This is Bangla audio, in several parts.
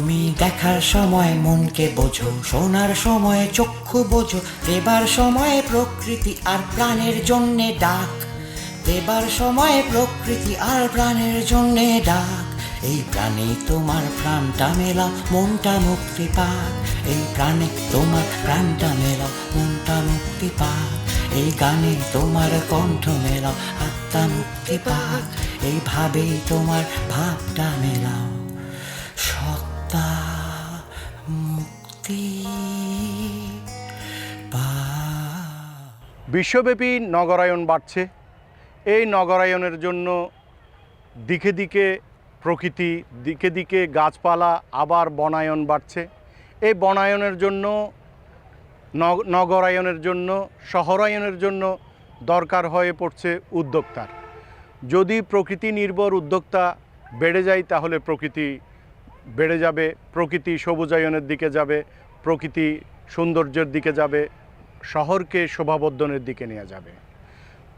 তুমি দেখার সময় মনকে বোঝো, শোনার সময় চক্ষু বোঝো, দেবার সময় প্রকৃতি আর প্রাণের জন্যে ডাক। দেবার সময় প্রকৃতি আর প্রাণের জন্যে ডাক। এই প্রাণে তোমার প্রাণটা মেলা, মনটা মুক্তি পাক। এই প্রাণে তোমার প্রাণটা মেলা, মনটা মুক্তি পাক। এই গানে তোমার কণ্ঠ মেলাও আত্মা মুক্তি পাক। এইভাবেই তোমার ভাবটা মেলাও। বিশ্বব্যাপী নগরায়ন বাড়ছে। এই নগরায়নের জন্য দিকে দিকে প্রকৃতি, দিকে দিকে গাছপালা, আবার বনায়ন বাড়ছে। এই বনায়নের জন্য, নগ- নগরায়নের জন্য, শহরায়নের জন্য দরকার হয়ে পড়ছে উদ্যোক্তার। যদি প্রকৃতি নির্ভর উদ্যোক্তা বেড়ে যায়, তাহলে প্রকৃতি বেড়ে যাবে, প্রকৃতি সবুজায়নের দিকে যাবে, প্রকৃতি সৌন্দর্যের দিকে যাবে, শহরকে শোভাবর্ধনের দিকে নিয়ে যাবে।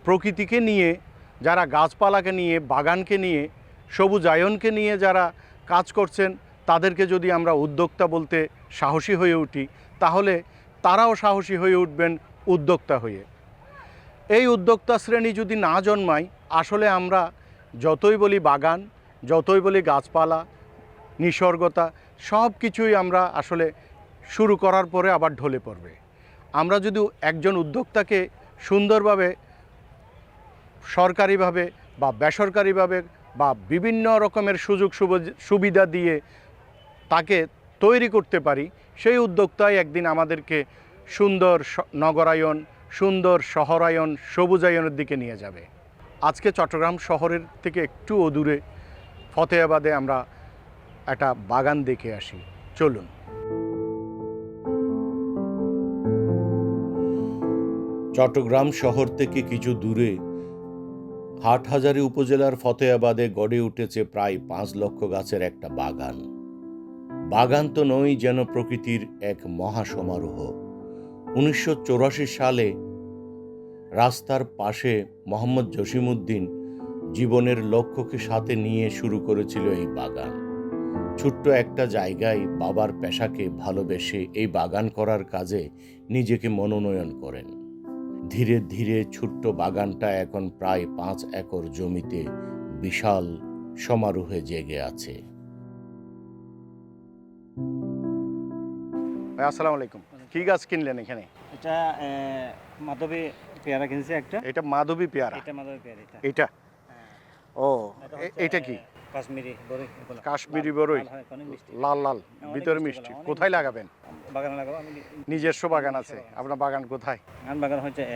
প্রকৃতিকে নিয়ে, যারা গাছপালাকে নিয়ে, বাগানকে নিয়ে, সবুজায়নকে নিয়ে যারা কাজ করছেন, তাদেরকে যদি আমরা উদ্যোক্তা বলতে সাহসী হয়ে উঠি, তাহলে তারাও সাহসী হয়ে উঠবেন উদ্যোক্তা হয়ে। এই উদ্যোক্তা শ্রেণি যদি না জন্মায়, আসলে আমরা যতই বলি বাগান, যতই বলি গাছপালা নিসর্গতা সব কিছুই আমরা আসলে শুরু করার পরে আবার ঢলে পড়বে। আমরা যদি একজন উদ্যোক্তাকে সুন্দরভাবে সরকারিভাবে বা বেসরকারিভাবে বা বিভিন্ন রকমের সুযোগ সুবিধা দিয়ে তাকে তৈরি করতে পারি, সেই উদ্যোক্তাই একদিন আমাদেরকে সুন্দর নগরায়ন সুন্দর শহরায়ন সবুজায়নের দিকে নিয়ে যাবে। আজকে চট্টগ্রাম শহরের থেকে একটু অদূরে, ফতেহাবাদে আমরা একটা বাগান দেখে আসি। চলুন। চট্টগ্রাম শহর থেকে কিছু দূরে হাটহাজারী উপজেলার ফতেহাবাদে গড়ে উঠেছে প্রায় পাঁচ লক্ষ গাছের একটা বাগান। বাগান তো নয় যেন প্রকৃতির এক মহাসমারোহ। উনিশশো সালে রাস্তার পাশে মোহাম্মদ জসিমউদ্দিন জীবনের লক্ষ্যকে সাথে নিয়ে শুরু করেছিল এই বাগান। ছোট্ট একটা জায়গায় বাবার পেশাকে ভালোবেসে এই বাগান করার কাজে নিজেকে মনোনয়ন করেন। ধীরে ধীরে ছোট্ট বাগানটা এখন প্রায় পাঁচ একর জমিতে বিশাল সমারোহে জেগে আছে। আসসালামু আলাইকুম। কি গাছ কিনলেন এখানে? এটা মাধবী পেয়ারা কিনছে একটা। এটা মাধবী পেয়ারা? এটা মাধবী পেয়ারা এটা। এটা? হ্যাঁ। ও এটা কি? কাশ্মীরি। কাশ্মীরি লাল- লাল ভিতরে মিষ্টি। কোথায় লাগাবেন? বাগানে লাগাবো আমি নিজস্ব বাগান আছে। আপনার বাগান কোথায়? আমার বাগান হচ্ছে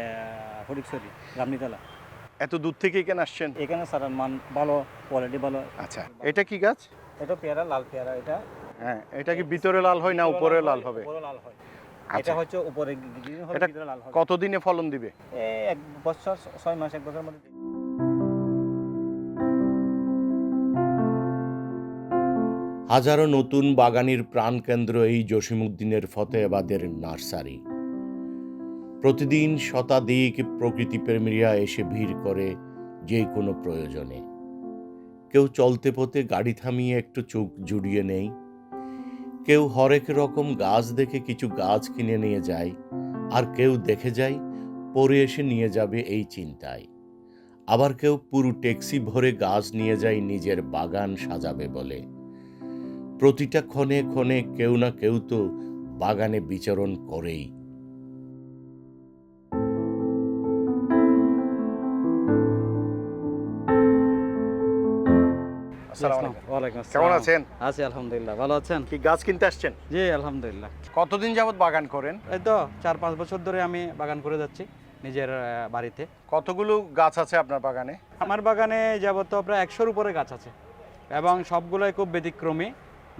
ফটিকছড়ি রামনিতলা। এত দূর থেকে কেন আসছেন? এখানে সার মান ভালো কোয়ালিটি ভালো। আচ্ছা এটা কি গাছ? এটা পেয়ারা লাল পেয়ারা এটা। হ্যাঁ এটা কি ভিতরে লাল হয় না উপরে লাল হবে? লাল হয়। আচ্ছা। এটা হচ্ছে উপরে গ্রিন হবে ভিতরে লাল হবে। কতদিনে ফলন দিবে? এক বছর ছয় মাস এক বছর মধ্যে হাজারো নতুন বাগানির প্রাণকেন্দ্র এই জসিমুদ্দিনের ফতেহাবাদের নার্সারি। প্রতিদিন শতাধিক প্রকৃতিপ্রেমীরা এসে ভিড় করে যে কোনো প্রয়োজনে। কেউ চলতে পথে গাড়ি থামিয়ে একটু চোখ জুড়িয়ে নেই কেউ হরেক রকম গাছ দেখে কিছু গাছ কিনে নিয়ে যায়। আর কেউ দেখে যায়, পরে এসে নিয়ে যাবে এই চিন্তায়। আবার কেউ পুরো ট্যাক্সি ভরে গাছ নিয়ে যায়, নিজের বাগান সাজাবে বলে। প্রতিটা ক্ষণে ক্ষণে কেউ না কেউ তো বাগানে বিচরণ করেই। ওয়ালাইকুম কেমন আছেন? আছি আলহামদুলিল্লাহ ভালো আছেন? কি গাছ কিনতে আসছেন? জি আলহামদুলিল্লাহ। কতদিন যাবত বাগান করেন? এই তো চার পাঁচ বছর ধরে আমি বাগান করে যাচ্ছি নিজের বাড়িতে। কতগুলো গাছ আছে আপনার বাগানে? আমার বাগানে যাবত প্রায় একশোর উপরে গাছ আছে এবং সবগুলোই খুব ব্যতিক্রমী।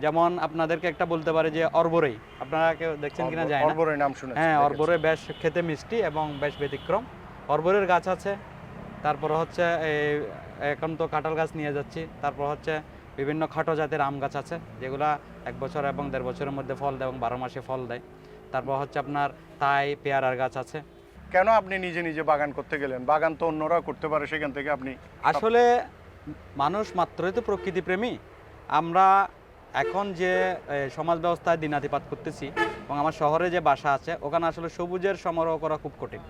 যেমন আপনাদেরকে একটা বলতে পারে যে অর্বরেই আপনারা কেউ দেখছেন কিনা যায় না। অর্বরের নাম শুনেছি হ্যাঁ। অর্বরে বেশ খেতে মিষ্টি এবং বেশ ব্যতিক্রম। অর্বরের গাছ আছে তারপর হচ্ছে এই এখন তো কাঁঠাল গাছ নিয়ে যাচ্ছি। তারপর হচ্ছে বিভিন্ন খাটো জাতের আম গাছ আছে যেগুলা এক বছর এবং দেড় বছরের মধ্যে ফল দেয় এবং বারো মাসে ফল দেয়। তারপর হচ্ছে আপনার তাই পেয়ারার গাছ আছে। কেন আপনি নিজে নিজে বাগান করতে গেলেন? বাগান তো অন্যরা করতে পারে সেখান থেকে আপনি আসলে মানুষ মাত্রই তো প্রকৃতি প্রেমী আমরা এখন যে সমাজ ব্যবস্থায় দিনাতিপাত করতেছি এবং আমার শহরে যে বাসা আছে ওখানে আসলে সবুজের সমারোহ করা খুব কঠিন।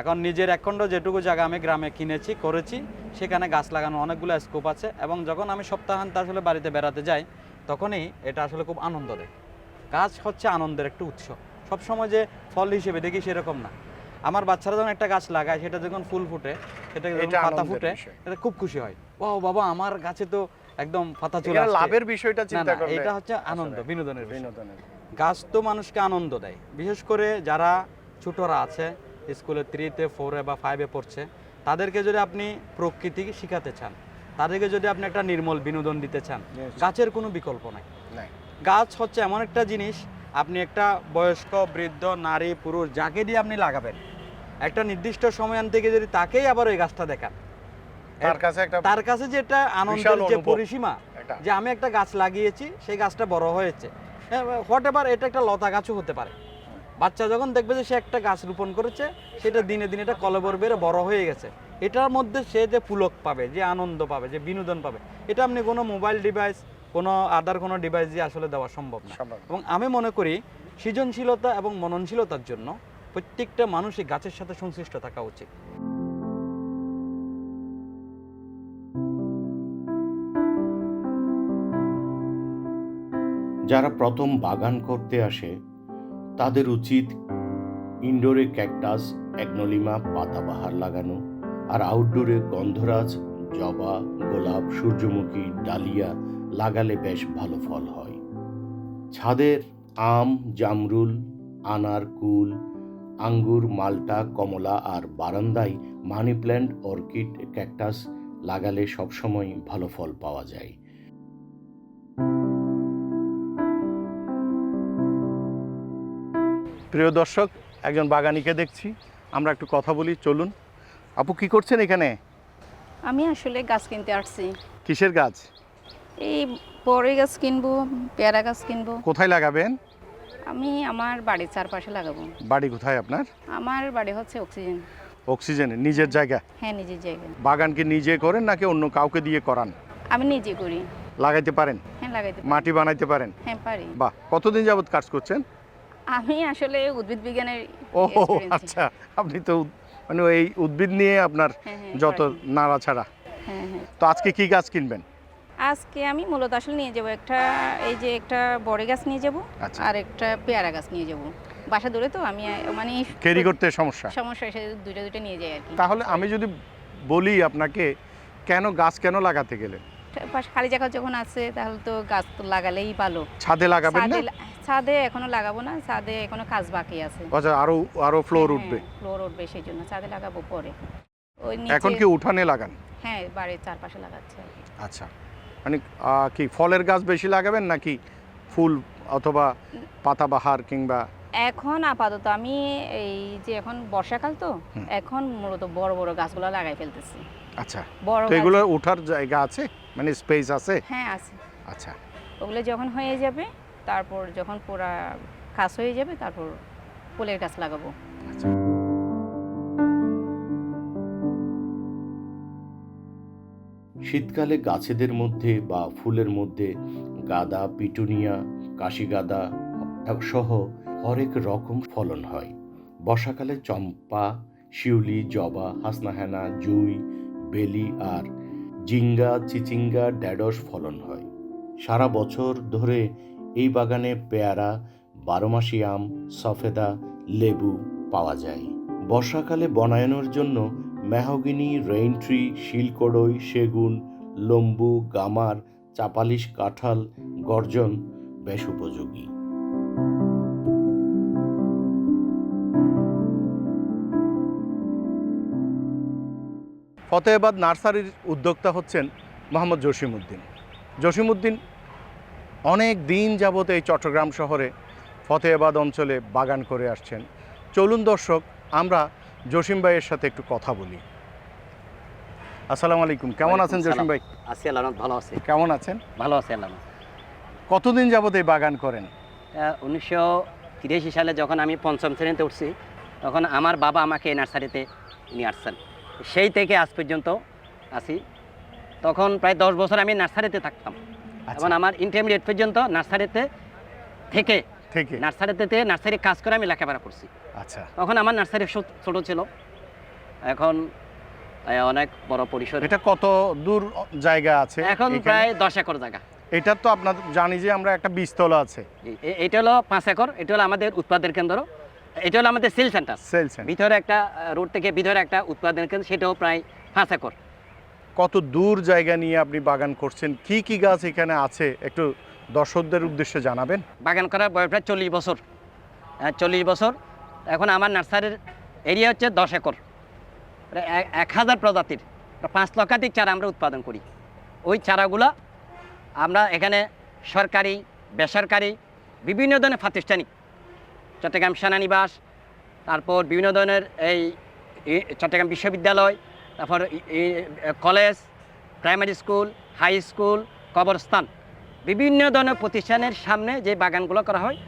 এখন নিজের একখণ্ড যেটুকু জায়গা আমি গ্রামে কিনেছি করেছি সেখানে গাছ লাগানো অনেকগুলো স্কোপ আছে এবং যখন আমি সপ্তাহান্তে আসলে বাড়িতে বেড়াতে যাই তখনই এটা আসলে খুব আনন্দ দেয় গাছ হচ্ছে আনন্দের একটা উৎস। সবসময় যে ফল হিসেবে দেখি সেরকম না। আমার বাচ্চারা যখন একটা গাছ লাগায় সেটা যখন ফুল ফুটে সেটা যখন পাতা ফুটে এটা খুব খুশি হয়। ও বাবা আমার গাছে তো একদম পাতা চলে আসছে। লাভের বিষয়টা চিন্তা করলে এটা হচ্ছে আনন্দ বিনোদনের বিনোদনের গাছ তো মানুষকে আনন্দ দেয়। বিশেষ করে যারা ছোটরা আছে স্কুলে থ্রিতে ফোরে বা ফাইভে পড়ছে তাদেরকে যদি আপনি প্রকৃতি শিখাতে চান তাদেরকে যদি আপনি একটা নির্মল বিনোদন দিতে চান গাছের কোনো বিকল্প নাই। গাছ হচ্ছে এমন একটা জিনিস আপনি একটা বয়স্ক বৃদ্ধ নারী পুরুষ যাকে দিয়ে আপনি লাগাবেন একটা নির্দিষ্ট সময়ান থেকে যদি তাকেই আবার ওই গাছটা দেখান তার কাছে একটা তার কাছে যেটা আনন্দের যে পরিসীমা যে আমি একটা গাছ লাগিয়েছি সেই গাছটা বড় হয়েছে। হোয়াট এভার এটা একটা লতা গাছও হতে পারে। বাচ্চা যখন দেখবে যে সে একটা গাছ রোপণ করেছে সেটা দিনে দিনে এটা কলবর বেড়ে বড় হয়ে গেছে। এটার মধ্যে সে যে পুলক পাবে যে আনন্দ পাবে যে বিনোদন পাবে এটা আপনি কোনো মোবাইল ডিভাইস কোনো আদার কোনো ডিভাইস দিয়ে আসলে দেওয়া সম্ভব সম্ভব না। এবং আমি মনে করি সৃজনশীলতা এবং মননশীলতার জন্য প্রত্যেকটা মানুষই গাছের সাথে সংশ্লিষ্ট থাকা উচিত। যারা প্রথম বাগান করতে আসে, তাদের উচিত ইনডোরে ক্যাকটাস অ্যাগনোলিমা পাতাবাহার লাগানো আর আউটডোরে গন্ধরাজ, জবা, গোলাপ, সূর্যমুখী, ডালিয়া লাগালে বেশ ভালো ফল হয়। ছাদের আম, জামরুল, আনার কুল, আঙ্গুর, মালটা, কমলা আর বারান্দায় মানি প্ল্যান্ট, অর্কিড ক্যাকটাস লাগালে সবসময় ভালো ফল পাওয়া যায়। প্রিয় দর্শক একজন বাগানিকে দেখছি। আমরা একটু কথা বলি চলুন। আপু কি করছেন এখানে? আমি আসলে গাছ কিনতে আসছি। কিসের গাছ? এই বড়ই গাছ কিনবো পেয়ারা গাছ কিনবো। কোথায় লাগাবেন? আমি আমার বাড়ির চারপাশে লাগাবো। বাড়ি কোথায় আপনার? আমার বাড়ি হচ্ছে অক্সিজেন। অক্সিজেনে নিজের জায়গা হ্যাঁ নিজের জায়গা বাগান কি নিজে করেন নাকি অন্য কাউকে দিয়ে করান? আমি নিজে করি। লাগাইতে পারেন? হ্যাঁ লাগাইতে মাটি বানাইতে পারেন? হ্যাঁ পারি। বাহ কতদিন যাবত কাজ করছেন? আমি আসলে উদ্ভিদ বিজ্ঞানের ও আচ্ছা আপনি তো মানে এই উদ্ভিদ নিয়ে আপনার হ্যাঁ, হ্যাঁ, যত। নাড়াছাড়া হ্যাঁ তো আজকে কি গাছ কিনবেন? আজকে আমি মূলত আসলে নিয়ে যাব একটা এই যে একটা বড়ই গাছ নিয়ে যাব আচ্ছা। আর একটা পেয়ারা গাছ নিয়ে যাব। বাসা দূরে তো আমি মানে ক্যারি করতে সমস্যা? সমস্যা এসে দুইটা দুইটা নিয়ে যাই আর কি। তাহলে আমি যদি বলি আপনাকে কেন গাছ কেন লাগাতে গেলেন? পাশে খালি জায়গা যখন আছে তাহলে তো গাছ তো লাগালেই ভালো। ছাদে লাগাবেন না? ছাদে এখনও লাগাবো না ছাদে এখনও কাজ বাকি আছে। আচ্ছা আরও আরও ফ্লোর উঠবে? ফ্লোর উঠবে সেই জন্য ছাদে লাগাবো পরে। ওই এখন কি উঠানে লাগান? হ্যাঁ বাড়ির চারপাশে লাগাচ্ছে আচ্ছা। মানে কি ফলের গাছ বেশি লাগাবেন নাকি ফুল অথবা পাতাবাহার কিংবা এখন আপাতত আমি এই যে এখন বর্ষাকাল তো এখন মূলত বড় বড় গাছগুলো লাগাই ফেলতেছি। আচ্ছা। বড় এগুলো ওঠার জায়গা আছে? মানে স্পেস আছে? হ্যাঁ আছে। আচ্ছা। ওগুলো যখন হয়ে যাবে তারপর যখন পুরা কাজ হয়ে যাবে, তারপর ফুলের গাছ লাগাবো। শীতকালে গাছেদের মধ্যে বা ফুলের মধ্যে গাদা, পিটুনিয়া, কাশিগাদা সহ হরেক রকম ফলন হয়। বর্ষাকালে চম্পা, শিউলি, জবা, হাসনাহেনা, জুই, বেলি আর জিঙ্গা, চিচিঙ্গা ড্যাডস ফলন হয়। সারা বছর ধরে এই বাগানে পেয়ারা, বারোমাসি আম, সফেদা, লেবু পাওয়া যায়। বর্ষাকালে বনায়নের জন্য মেহগিনি, রেইন ট্রি, শিলকড়ই, সেগুন, লম্বু, গামার, চাপালিশ কাঁঠাল, গর্জন বেশ উপযোগী। ফতেহাবাদ নার্সারির উদ্যোক্তা হচ্ছেন মোহাম্মদ জসিমউদ্দিন। জসিমউদ্দিন অনেক দিন যাবত এই চট্টগ্রাম শহরে ফতেহাবাদ অঞ্চলে বাগান করে আসছেন। চলুন দর্শক আমরা জসিম ভাইয়ের সাথে একটু কথা বলি। আসসালামু আলাইকুম কেমন আছেন জসিম ভাই? আছি আল্লাহ ভালো আছি। কেমন আছেন? ভালো আছি আল্লাহ কতদিন যাবত এই বাগান করেন? উনিশশো তিরাশি সালে যখন আমি পঞ্চম শ্রেণীতে উঠছি তখন আমার বাবা আমাকে এই নার্সারিতে নিয়ে আসছেন। সেই থেকে আজ পর্যন্ত আছি। তখন প্রায় দশ বছর আমি নার্সারিতে থাকতাম। এবং আমার ইন্টারমিডিয়েট পর্যন্ত নার্সারিতে থেকে থেকে। নার্সারিতে থেকে নার্সারি কাজ করে আমি লেখাপড়া করছি। আচ্ছা। তখন আমার নার্সারি ছোট ছিল। এখন অনেক বড় পরিসর। এটা কত দূর জায়গা আছে এখন প্রায় দশ একর জায়গা। এটা তো আপনার জানি যে আমরা একটা বীজতলা আছে। এটা হলো পাঁচ একর এটা হলো আমাদের উৎপাদন কেন্দ্র। এটা হলো আমাদের সেল সেন্টার। সেলস ভিতরে একটা রোড থেকে ভিতরে একটা উৎপাদন কেন্দ্র সেটাও প্রায় পাঁচ একর। কত দূর জায়গা নিয়ে আপনি বাগান করছেন? কি কি গাছ এখানে আছে? একটু দর্শকদের উদ্দেশ্যে জানাবেন। বাগান করার বয়স প্রায় চল্লিশ বছর। চল্লিশ বছর। এখন আমার নার্সারির এরিয়া হচ্ছে দশ একর। এক- এক হাজার প্রজাতির। পাঁচ লক্ষাধিক চারা আমরা উৎপাদন করি। ওই চারাগুলো আমরা এখানে সরকারি, বেসরকারি, বিভিন্ন ধরনের প্রাতিষ্ঠানিক, চট্টগ্রাম সেনানিবাস, তারপর বিভিন্ন ধরনের এই চট্টগ্রাম বিশ্ববিদ্যালয় তারপর college, primary school, high school, কবরস্থান, বিভিন্ন ধরনের প্রতিষ্ঠানের সামনে যে বাগানগুলো করা হয়,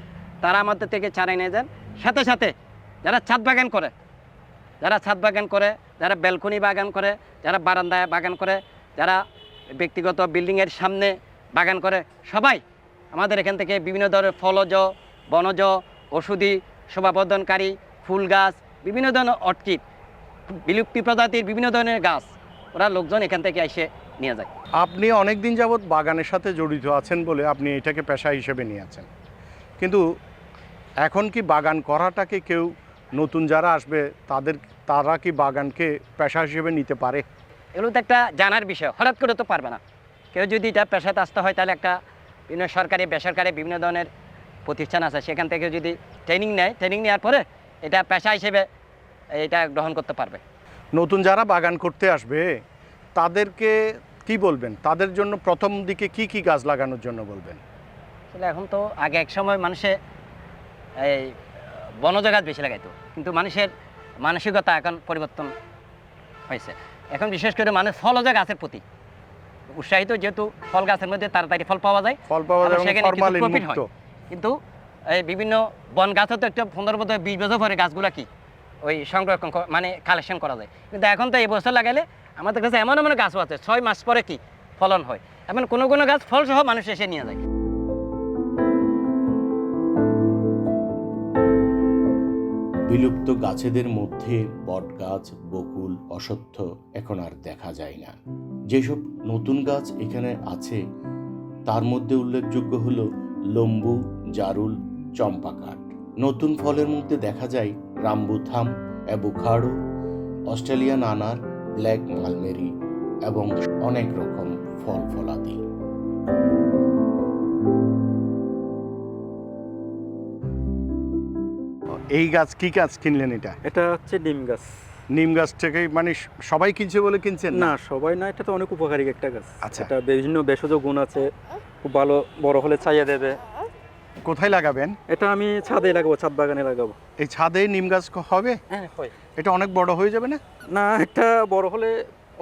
তারা আমাদের থেকে চারা নিয়ে যান। সাথে সাথে যারা ছাদ বাগান করে, যারা ছাদ বাগান করে, যারা ব্যালকনি বাগান করে, যারা বারান্দায় বাগান করে, যারা ব্যক্তিগত বিল্ডিংয়ের সামনে বাগান করে, সবাই আমাদের এখান থেকে বিভিন্ন ধরনের ফলজ, বনজ, ওষুধি, শোভাবর্ধনকারী, ফুল গাছ, বিভিন্ন ধরনের অর্কিড বিলুপ্তি প্রজাতির বিভিন্ন ধরনের গাছ ওরা লোকজন এখান থেকে এসে নিয়ে যায়। আপনি অনেক দিন যাবৎ বাগানের সাথে জড়িত আছেন বলে আপনি এটাকে পেশা হিসেবে নিয়ে আছেন। কিন্তু এখন কি বাগান করাটাকে কেউ নতুন যারা আসবে তাদের তারা কি বাগানকে পেশা হিসেবে নিতে পারে? এগুলো তো একটা জানার বিষয় হঠাৎ করে তো পারবে না। কেউ যদি এটা পেশাতে আসতে হয় তাহলে একটা বিভিন্ন সরকারি বেসরকারি বিভিন্ন ধরনের প্রতিষ্ঠান আছে সেখান থেকে যদি ট্রেনিং নেয় ট্রেনিং নেওয়ার পরে এটা পেশা হিসেবে এটা গ্রহণ করতে পারবে। নতুন যারা বাগান করতে আসবে তাদেরকে কি বলবেন? তাদের জন্য প্রথম দিকে কি কি গাছ লাগানোর জন্য বলবেন? আসলে এখন তো আগে এক সময় মানুষে এই বনজ গাছ বেশি লাগাইতো। কিন্তু মানুষের মানসিকতা এখন পরিবর্তন হয়েছে। এখন বিশেষ করে মানুষ ফলজ গাছের প্রতি। উৎসাহিত যেহেতু ফল গাছের মধ্যে তাড়াতাড়ি ফল পাওয়া যায় ফল পাওয়া যায় সেখানে হয়। কিন্তু এই বিভিন্ন বন গাছে তো একটা বছর বিশ বছর পরে গাছগুলো কি ওই সংরক্ষণ মানে কালেকশন করা যায়। কিন্তু এখন তো এই বছর লাগালে আমাদের কাছে এমন এমন গাছও আছে, ছয় মাস পরে কি ফলন হয়? এমন কোনো কোনো গাছ ফল সহ মানুষ এসে নিয়ে যায়। বিলুপ্ত গাছেদের মধ্যে বটগাছ, বকুল, অশ্বত্থ এখন আর দেখা যায় না। যেসব নতুন গাছ এখানে আছে, তার মধ্যে উল্লেখযোগ্য হল লম্বু, জারুল চম্পা কাঠ নতুন ফলের মধ্যে দেখা যায় রামবুথাম অ্যাবোকাডো অস্ট্রেলিয়ান আনার ব্ল্যাক মালমেরি এবং অনেক রকম ফল ফলাদি। এই গাছ কি গাছ কিনলেন এটা? এটা হচ্ছে ডিম গাছ। নিম গাছ থেকে মানে সবাই কিনছে বলে কিনছেন না? সবাই না এটা তো অনেক উপকারী একটা গাছ। আচ্ছা। এটা বিভিন্ন ভেষজ গুণ আছে খুব ভালো বড় হলে ছাইয়া দেবে। কোথায় লাগাবেন? এটা আমি ছাদে লাগাবো ছাদ বাগানে লাগাবো। এই ছাদে নিম গাছ হবে? হ্যাঁ হয়। এটা অনেক বড় হয়ে যাবে না? না এটা বড় হলে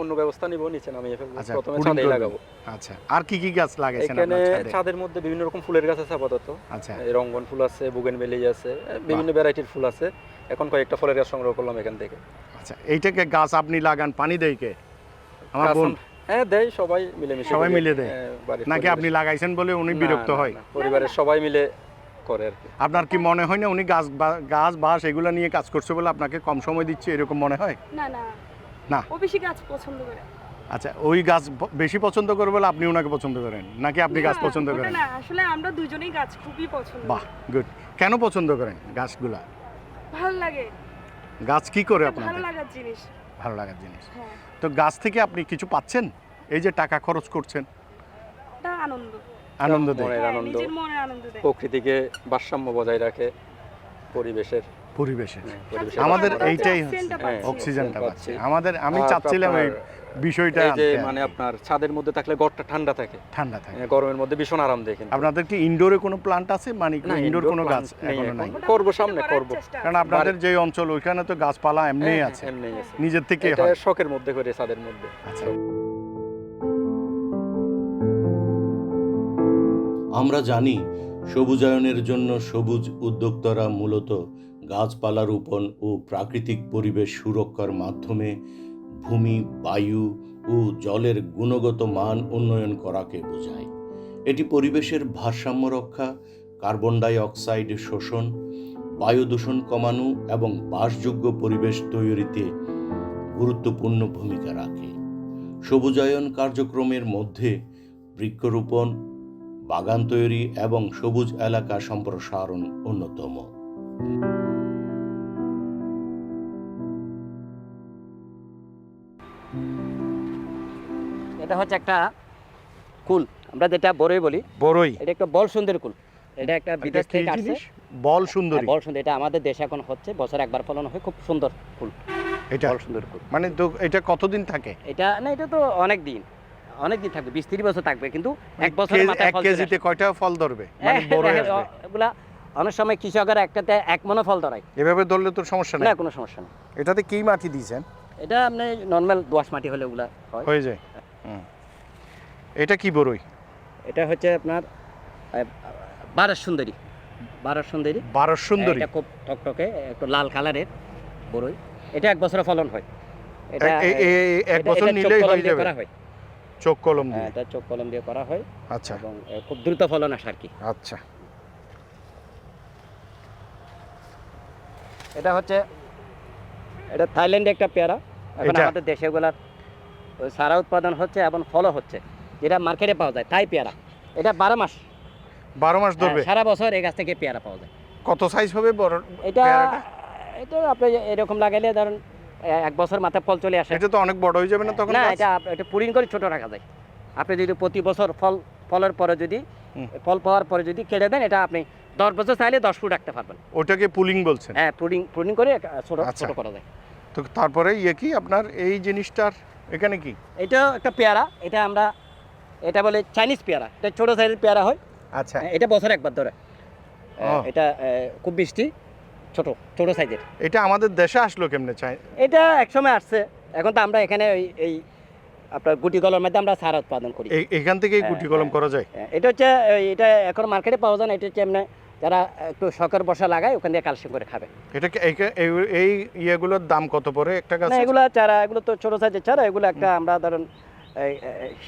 অন্য ব্যবস্থা নিব নিচে নামিয়ে ফেলব। আচ্ছা, প্রথমে ছাদে লাগাবো। আচ্ছা আর কি কি গাছ লাগাইছেন এখানে ছাদের মধ্যে বিভিন্ন রকম ফুলের গাছ আছে আপাতত। আচ্ছা। এই রঙ্গন ফুল আছে বুগেন আছে বিভিন্ন ভ্যারাইটির ফুল আছে। এখন কয়েকটা ফলের গাছ সংগ্রহ করলাম এখান থেকে। আচ্ছা এইটাকে গাছ আপনি লাগান পানি দেয় কে আমার বোন হ্যাঁ দেয় সবাই মিলেমিশে সবাই মিলে দেয়? হ্যাঁ, নাকি আপনি লাগাইছেন বলে উনি বিরক্ত হয়? পরিবারের সবাই মিলে করে আর কি। আপনার কি মনে হয় না উনি গাছ বা- গাছ বাস এগুলো নিয়ে কাজ করছে বলে আপনাকে কম সময় দিচ্ছে এরকম মনে হয়? না না। না। ও বেশি গাছ পছন্দ করে। আচ্ছা ওই গাছ বেশি পছন্দ করে বলে আপনি ওনাকে পছন্দ করেন? নাকি আপনি গাছ পছন্দ করেন? না আসলে আমরা দুজনেই গাছ খুবই পছন্দ বাহ গুড কেন পছন্দ করেন গাছগুলা? ভালো লাগে। গাছ কি করে ভালো লাগার জিনিস। ভালো লাগার জিনিস। হ্যাঁ। তো গাছ থেকে আপনি কিছু পাচ্ছেন? এই যে টাকা খরচ করছেন। আনন্দ। আনন্দ দেয়। মনের হ্যাঁ, আনন্দ। মনের আনন্দ প্রকৃতিকে ভারসাম্য বজায় রাখে পরিবেশের। হ্যাঁ, পরিবেশের আমাদের এইটাই হচ্ছে অক্সিজেনটা হ্যাঁ, পাচ্ছি। আমাদের আমি চাচ্ছিলাম এই বিষয়টা যে মানে আপনার ছাদের মধ্যে থাকলে ঘরটা ঠান্ডা থাকে। ঠান্ডা থাকে। হ্যাঁ, গরমের মধ্যে ভীষণ আরাম দেয় কিন্তু। আপনাদের কি ইনডোরে কোনো প্লান্ট আছে? মানে ইনডোর কোনো গাছ এখনও নাই? করব সামনে, করব। কারণ আপনাদের যে অঞ্চল ওইখানে তো গাছপালা এমনিই হ্যাঁ, আছে। এমনিই আছে। নিজের থেকে এটা শখের মধ্যে করে ছাদের মধ্যে। আচ্ছা। আমরা জানি সবুজায়নের জন্য সবুজ উদ্যোক্তারা মূলত গাছপালা রোপণ ও প্রাকৃতিক পরিবেশ সুরক্ষার মাধ্যমে ভূমি, বায়ু ও জলের গুণগত মান উন্নয়ন করাকে বোঝায়। এটি পরিবেশের ভারসাম্য রক্ষা, কার্বন ডাই অক্সাইড শোষণ, বায়ু দূষণ কমানো এবং বাসযোগ্য পরিবেশ তৈরিতে গুরুত্বপূর্ণ ভূমিকা রাখে। সবুজায়ন কার্যক্রমের মধ্যে বৃক্ষরোপণ, বাগান তৈরি এবং সবুজ এলাকা সম্প্রসারণ অন্যতম। এটা হচ্ছে একটা কুল। আমরা যেটা বড়ই বলি বড়ই। এটা একটা বল সুন্দরী কুল। এটা একটা বিদেশ থেকে আসছে। বল সুন্দরী। হ্যাঁ, বল সুন্দর। এটা আমাদের দেশে এখন হচ্ছে বছর একবার ফলন হয় খুব সুন্দর ফুল এটা? বল সুন্দর ফুল মানে তো এটা কতদিন থাকে? এটা না এটা তো অনেক দিন। অনেক দিন থাকবে বিশ তিরিশ বছর থাকবে কিন্তু এক বছরের মাথায় এক কেজিতে কয়টা ফল ধরবে? মানে বড় হ্যাঁ, এগুলা অনেক সময় কৃষকেরা একটাতে এক মনে ফল ধরায়। এভাবে ধরলে তো সমস্যা না নেই কোনো সমস্যা নেই। এটাতে কি মাটি দিয়েছেন? এটা আপনি নর্মাল দোয়াশ মাটি হলে ওগুলা হয়। হয়ে যায়। এটা কি বড়ই এটা হচ্ছে আপনার বারস সুন্দরী বারস সুন্দরী। বারো সুন্দরী। এটা খুব টকটকে একটু লাল কালারের বড়ই এটা এক বছরে ফলন হয়। এটা এক বছর চোখ নিলেই কলম হয়ে যাবে। করা হয়। চোখ কলম হ্যাঁ, দিয়ে। এটা চোখ কলম দিয়ে করা হয়। আচ্ছা। এবং খুব দ্রুত ফলন আসে আর কি। আচ্ছা। এটা হচ্ছে এটা থাইল্যান্ডে একটা পেয়ারা। এখন আমাদের দেশে এগুলার ওই সারা উৎপাদন হচ্ছে এবং ফলও হচ্ছে যেটা মার্কেটে পাওয়া যায় তাই পেয়ারা। এটা বারো মাস। বারো মাস ধরবে? হ্যাঁ, সারা বছর এই গাছ থেকে পেয়ারা পাওয়া যায়। কত সাইজ হবে বড় এটা এটা আপনি এরকম লাগাইলে ধরুন এক বছর মাথায় ফল চলে আসে। এটা তো অনেক বড় হয়ে যাবে না তখন না এটা এটা পুরিং করে ছোট রাখা যায়। আপনি যদি প্রতি বছর ফল ফলের পরে যদি ফল পাওয়ার পরে যদি কেটে দেন এটা আপনি দশ বছর চাইলে দশ ফুট রাখতে পারবেন। ওটাকে পুলিং বলছেন? হ্যাঁ পুলিং পুলিং করে ছোট আচ্ছা। ছোট করা যায়। তো তারপরে ইয়ে কি আপনার এই জিনিসটার এখানে কি? এটা একটা পেয়ারা এটা আমরা এটা বলে চাইনিজ পেয়ারা এটা ছোট সাইজের পেয়ারা হয়। আচ্ছা। এটা বছর একবার ধরে। এটা খুব মিষ্টি ছোট ছোট সাইজের। এটা আমাদের দেশে আসলো কেমনে চাই এটা একসময় আসছে এখন তো আমরা এখানে ওই এই আপনার গুটি কলমের মধ্যে আমরা সার উৎপাদন করি। এখান থেকেই হ্যাঁ, গুটি কলম হ্যাঁ। করা যায়? হ্যাঁ, এটা হচ্ছে এটা এখন মার্কেটে পাওয়া যায় না এটা হচ্ছে এমনি যারা একটু শখের বসা লাগায় ওখান থেকে ক্যালসিয়াম করে খাবে। এটা কি এই- ইয়েগুলোর দাম কত পড়ে একটা গাছ এগুলো চারা এগুলো তো ছোট সাইজের চারা এগুলো একটা আমরা ধরুন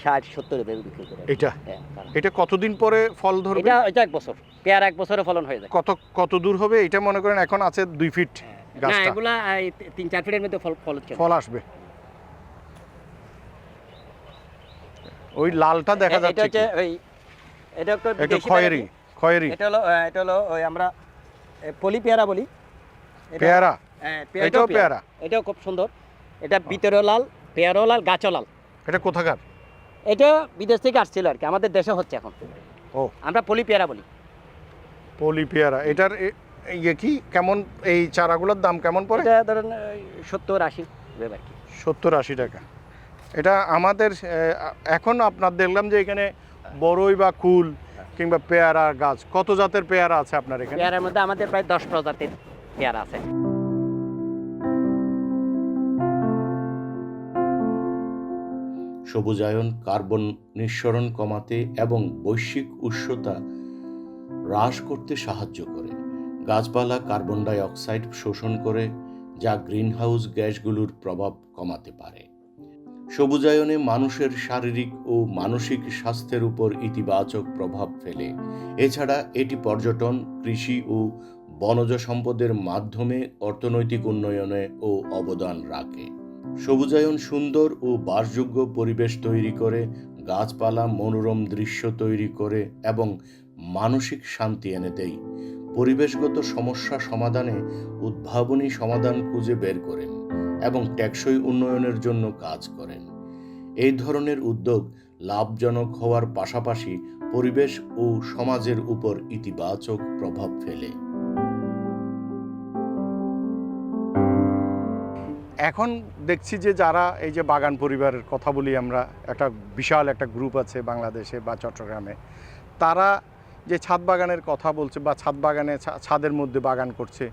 ষাট সত্তর বিক্রি করি। এটা? হ্যাঁ, এটা কতদিন পরে ফল ধরবে? এটা এটা এক বছর। পেয়ারা এক বছরে ফলন হয়ে যায়। কত কত দূর হবে? এটা মনে করেন এখন আছে দুই ফিট না গাছটা। এগুলা তিন চার ফিটের মধ্যে ফল ফল ফল আসবে। ওই লালটা দেখা যাচ্ছে এটা হচ্ছে ওই এটা একটা খয়েরি। খয়েরি। এটা হলো এটা হলো ওই আমরা পলি পেয়ারা বলি। পেয়ারা। হ্যাঁ, এটাও পেয়ারা। এটাও খুব সুন্দর। এটা ভিতরেও লাল পেয়ারও লাল গাছও লাল। এটা কোথাকার? এটা বিদেশ থেকে আসছিল আর কি আমাদের দেশে হচ্ছে এখন। ও। আমরা পলি পেয়ারা বলি। পলি পেয়ারা এটার ইয়ে কি? কেমন এই চারাগুলোর দাম কেমন পড়ে? এটা ধরেন সত্তর আশি আর কি। সত্তর আশি টাকা। এটা আমাদের এখন আপনার দেখলাম যে এখানে বড়ই বা কুল কিংবা পেয়ারা গাছ কত জাতের পেয়ারা আছে আপনার এখানে? পেয়ারার মধ্যে আমাদের প্রায় দশ প্রজাতির পেয়ারা আছে। সবুজায়ন কার্বন নিঃসরণ কমাতে এবং বৈশ্বিক উষ্ণতা হ্রাস করতে সাহায্য করে। গাছপালা কার্বন ডাই অক্সাইড শোষণ করে যা গ্রিনহাউস গ্যাসগুলোর প্রভাব কমাতে পারে। সবুজায়নে মানুষের শারীরিক ও মানসিক স্বাস্থ্যের উপর ইতিবাচক প্রভাব ফেলে। এছাড়া এটি পর্যটন, কৃষি ও বনজ সম্পদের মাধ্যমে অর্থনৈতিক উন্নয়নে ও অবদান রাখে। সবুজায়ন সুন্দর ও বাসযোগ্য পরিবেশ তৈরি করে, গাছপালা, মনোরম দৃশ্য তৈরি করে এবং মানসিক শান্তি এনে দেয়। পরিবেশগত সমস্যা সমাধানে উদ্ভাবনী সমাধান খুঁজে বের করেন এবং টেকসই উন্নয়নের জন্য কাজ করেন। এই ধরনের উদ্যোগ লাভজনক হওয়ার পাশাপাশি পরিবেশ ও সমাজের উপর ইতিবাচক প্রভাব ফেলে। এখন দেখছি যে যারা এই যে বাগান পরিবারের কথা বলি আমরা, একটা বিশাল একটা গ্রুপ আছে বাংলাদেশে বা চট্টগ্রামে, তারা যে ছাদ বাগানের কথা বলছে বা ছাদ বাগানে ছাদের মধ্যে বাগান করছে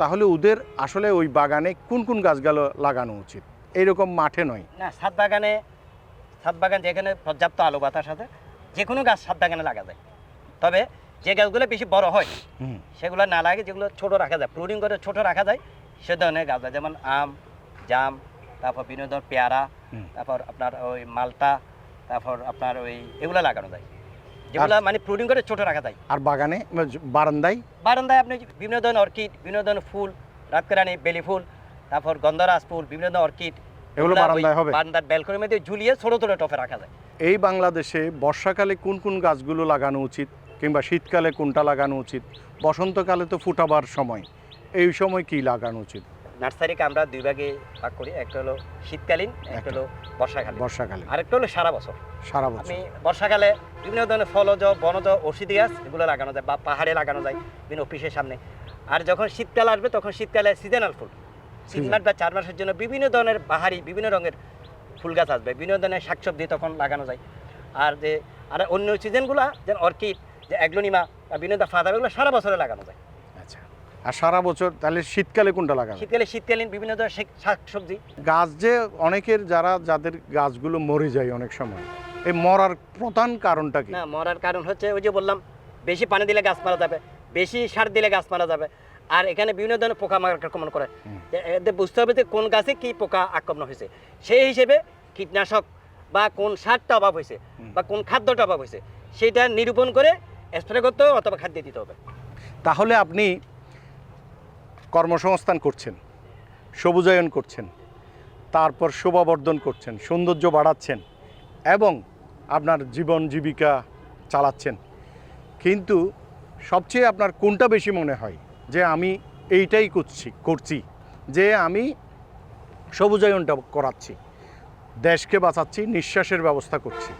তাহলে ওদের আসলে ওই বাগানে কোন কোন গাছগুলো লাগানো উচিত? এইরকম মাঠে নয়। না সাত বাগানে ছাদ বাগান যেখানে পর্যাপ্ত আলো বাতাস আছে যে কোনো গাছ সাত বাগানে লাগা যায়। তবে যে গাছগুলো বেশি বড় হয় সেগুলো না লাগে যেগুলো ছোট রাখা যায়। প্রুনিং করে ছোট রাখা যায় সে ধরনের গাছ যেমন আম জাম তারপর বিভিন্ন পেয়ারা তারপর আপনার ওই মালটা তারপর আপনার ওই এগুলো লাগানো যায়। যেগুলো মানে প্রুনিং করে ছোট রাখা যায়। আর বাগানে বারান্দায়? বারান্দায় আপনি বিভিন্ন ধরনের অর্কিড বিভিন্ন ধরনের ফুল রাতকেরানি বেলি ফুল তারপর গন্ধরাজ ফুল বিভিন্ন ধরনের অর্কিড এগুলো বারান্দায় হবে? বারান্দার ব্যালকনির মধ্যে ঝুলিয়ে ছোট ছোট টফে রাখা যায়। এই বাংলাদেশে বর্ষাকালে কোন কোন গাছগুলো লাগানো উচিত কিংবা শীতকালে কোনটা লাগানো উচিত? বসন্তকালে তো ফুটাবার সময়। এই সময় কি লাগানো উচিত? নার্সারিকে আমরা দুই ভাগে ভাগ করি একটা হলো শীতকালীন একটা। হলো বর্ষাকালীন। বর্ষাকালে আরেকটা হলো সারা বছর। সারা বছর। আমি বর্ষাকালে বিভিন্ন ধরনের ফলজ বনজ ঔষধি গাছ এগুলো লাগানো যায় বা পাহাড়ে লাগানো যায় বিভিন্ন অফিসের সামনে। আর যখন শীতকাল আসবে তখন শীতকালে সিজনাল ফুল। তিন মাস বা চার মাসের জন্য বিভিন্ন ধরনের বাহারি বিভিন্ন রঙের ফুল গাছ আসবে বিভিন্ন ধরনের শাকসবজি তখন লাগানো যায়। আর যে আর অন্য সিজনগুলো যেন অর্কিড যে অ্যাগ্লোনিমা বা বিভিন্ন ফাদার এগুলো সারা বছরে লাগানো যায়। আর সারা বছর তাহলে শীতকালে কোনটা লাগানো শীতকালে শীতকালীন বিভিন্ন ধরনের শাক- শাকসবজি। গাছ যে অনেকের যারা যাদের গাছগুলো মরে যায় অনেক সময় এই মরার প্রধান কারণটা কি? না মরার কারণ হচ্ছে ওই যে বললাম বেশি পানি দিলে গাছ মারা যাবে বেশি সার দিলে গাছ মারা যাবে আর এখানে বিভিন্ন ধরনের পোকা আক্রমণ করে। এদের বুঝতে হবে যে কোন গাছে কি পোকা আক্রমণ হয়েছে। সেই হিসেবে কীটনাশক বা কোন সারটা অভাব হয়েছে বা কোন খাদ্যটা অভাব হয়েছে সেটা নিরূপণ করে স্প্রে করতে হবে অথবা খাদ্য দিতে হবে। তাহলে আপনি কর্মসংস্থান করছেন সবুজায়ন করছেন, তারপর শোভাবর্ধন করছেন, সৌন্দর্য বাড়াচ্ছেন এবং আপনার জীবন জীবিকা চালাচ্ছেন। কিন্তু সবচেয়ে আপনার কোনটা বেশি মনে হয়? যে আমি এইটাই করছি করছি, যে আমি সবুজায়নটা করাচ্ছি, দেশকে বাঁচাচ্ছি, নিঃশ্বাসের ব্যবস্থা করছি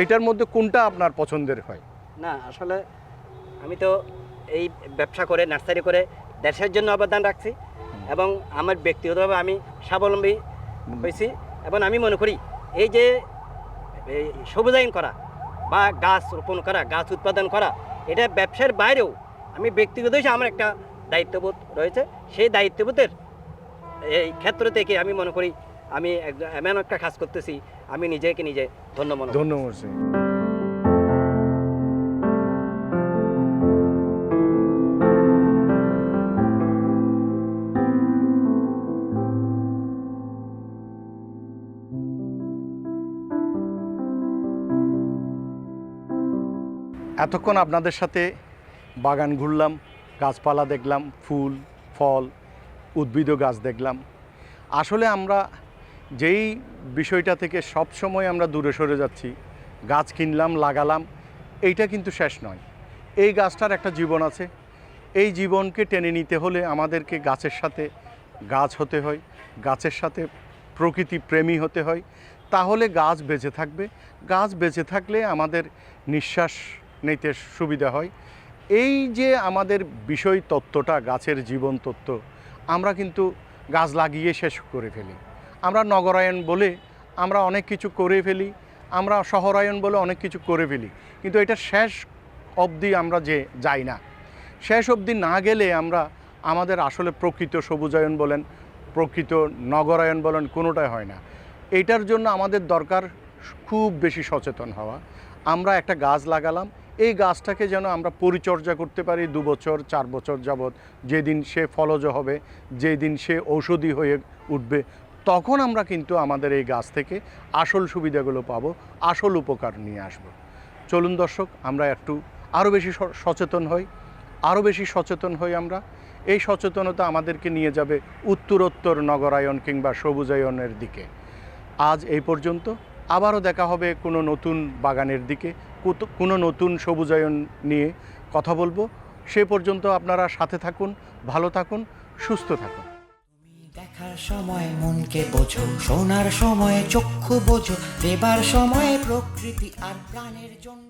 এইটার মধ্যে কোনটা আপনার পছন্দের হয়? না, আসলে আমি তো এই ব্যবসা করে, নার্সারি করে দেশের জন্য অবদান রাখছি এবং আমার ব্যক্তিগতভাবে আমি স্বাবলম্বী হয়েছি এবং আমি মনে করি এই যে সবুজায়ন করা বা গাছ রোপণ করা গাছ উৎপাদন করা এটা ব্যবসার বাইরেও আমি ব্যক্তিগত হিসেবে আমার একটা দায়িত্ববোধ রয়েছে। সেই দায়িত্ববোধের এই ক্ষেত্র থেকে আমি মনে করি আমি একজন- এমন একটা কাজ করতেছি আমি নিজেকে নিজে ধন্য মনে। এতক্ষণ আপনাদের সাথে বাগান ঘুরলাম, গাছপালা দেখলাম, ফুল, ফল উদ্ভিদ গাছ দেখলাম। আসলে আমরা যেই বিষয়টা থেকে সব সময় আমরা দূরে সরে যাচ্ছি, গাছ কিনলাম, লাগালাম, এইটা কিন্তু শেষ নয়। এই গাছটার একটা জীবন আছে। এই জীবনকে টেনে নিতে হলে আমাদেরকে গাছের সাথে গাছ হতে হয়, গাছের সাথে প্রকৃতি প্রেমী হতে হয়। তাহলে গাছ বেঁচে থাকবে। গাছ বেঁচে থাকলে আমাদের নিঃশ্বাস নিতে সুবিধা হয়। এই যে আমাদের বিষয় তত্ত্বটা, গাছের জীবন তত্ত্ব, আমরা কিন্তু গাছ লাগিয়ে শেষ করে ফেলি। আমরা নগরায়ন বলে আমরা অনেক কিছু করে ফেলি, আমরা শহরায়ন বলে অনেক কিছু করে ফেলি, কিন্তু এটা শেষ অবধি আমরা যে যাই না। শেষ অবধি না গেলে আমরা আমাদের আসলে প্রকৃত সবুজায়ন বলেন, প্রকৃত নগরায়ন বলেন কোনোটাই হয় না। এইটার জন্য আমাদের দরকার খুব বেশি সচেতন হওয়া। আমরা একটা গাছ লাগালাম এই গাছটাকে যেন আমরা পরিচর্যা করতে পারি দু বছর, চার বছর যাবৎ। যেদিন সে ফলজ হবে, যেদিন সে ঔষধি হয়ে উঠবে, তখন আমরা কিন্তু আমাদের এই গাছ থেকে আসল সুবিধাগুলো পাবো, আসল উপকার নিয়ে আসব। চলুন দর্শক, আমরা একটু আরও বেশি সচেতন হই আরও বেশি সচেতন হই আমরা। এই সচেতনতা আমাদেরকে নিয়ে যাবে উত্তরোত্তর নগরায়ন কিংবা সবুজায়নের দিকে। আজ এই পর্যন্ত। আবারও দেখা হবে কোনো নতুন বাগানের দিকে কোনো নতুন সবুজায়ন নিয়ে কথা বলব। সে পর্যন্ত আপনারা সাথে থাকুন, ভালো থাকুন, সুস্থ থাকুন। দেখার সময় মনকে বোঝো, শোনার সময় চক্ষু বোঝো, দেবার সময় প্রকৃতি আর প্রাণের জন্যে